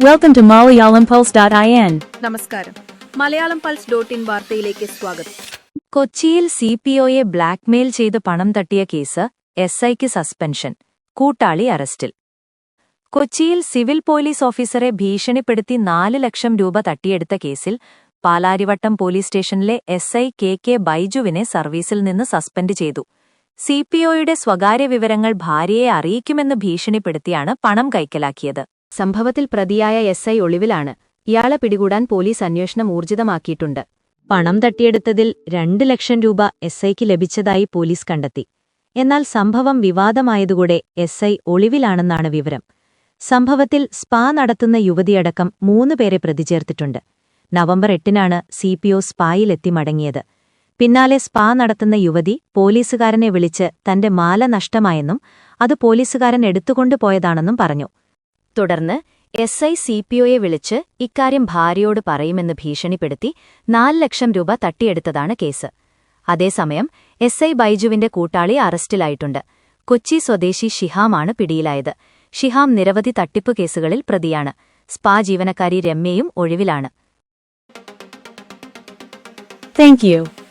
Welcome to MalayalamPulse.in. നമസ്കാരം. Malayalam pulse dot in വാർത്തയിലേക്ക് സ്വാഗതം. കൊച്ചിയിൽ സി പി ഒയെ ബ്ലാക്ക്മെയിൽ ചെയ്ത് പണം തട്ടിയ കേസ് എസ് ഐക്ക് സസ്പെൻഷൻ കൂട്ടാളി അറസ്റ്റിൽ. കൊച്ചിയിൽ സിവിൽ പോലീസ് ഓഫീസറെ ഭീഷണിപ്പെടുത്തി നാല് ലക്ഷം രൂപ തട്ടിയെടുത്ത കേസിൽ പാലാരിവട്ടം പോലീസ് സ്റ്റേഷനിലെ എസ് ഐ കെ കെ ബൈജുവിനെ സർവീസിൽ നിന്ന് സസ്പെൻഡ് ചെയ്തു. സി പി ഒയുടെ സ്വകാര്യ വിവരങ്ങൾ ഭാര്യയെ അറിയിക്കുമെന്ന് ഭീഷണിപ്പെടുത്തിയാണ് പണം കൈക്കലാക്കിയത്. സംഭവത്തിൽ പ്രതിയായ എസ് ഐ ഒളിവിലാണ്. ഇയാളെ പിടികൂടാൻ പോലീസ് അന്വേഷണം ഊർജിതമാക്കിയിട്ടുണ്ട്. പണം തട്ടിയെടുത്തതിൽ രണ്ട് ലക്ഷം രൂപ എസ് ഐക്ക് ലഭിച്ചതായി പോലീസ് കണ്ടെത്തി. എന്നാൽ സംഭവം വിവാദമായതുകൂടെ എസ് ഐ ഒളിവിലാണെന്നാണ് വിവരം. സംഭവത്തിൽ സ്പാ നടത്തുന്ന യുവതിയടക്കം മൂന്ന് പേരെ പ്രതിചേർത്തിട്ടുണ്ട്. നവംബർ എട്ടിനാണ് സി പി ഒ സ്പായിലെത്തി മടങ്ങിയത്. പിന്നാലെ സ്പാ നടത്തുന്ന യുവതി പോലീസുകാരനെ വിളിച്ച് തന്റെ മാല നഷ്ടമായെന്നും അത് പോലീസുകാരൻ എടുത്തുകൊണ്ടുപോയതാണെന്നും പറഞ്ഞു. തുടർന്ന് എസ് ഐ സി പി ഒയെ വിളിച്ച് ഇക്കാര്യം ഭാര്യയോട് പറയുമെന്ന് ഭീഷണിപ്പെടുത്തി നാല് ലക്ഷം രൂപ തട്ടിയെടുത്തതാണ് കേസ്. അതേസമയം എസ് ഐ ബൈജുവിന്റെ കൂട്ടാളി അറസ്റ്റിലായിട്ടുണ്ട്. കൊച്ചി സ്വദേശി ഷിഹാമാണ് പിടിയിലായത്. ഷിഹാം നിരവധി തട്ടിപ്പ് കേസുകളിൽ പ്രതിയാണ്. സ്പാ ജീവനക്കാരി രമ്യയും ഒഴിവിലാണ്. Thank you.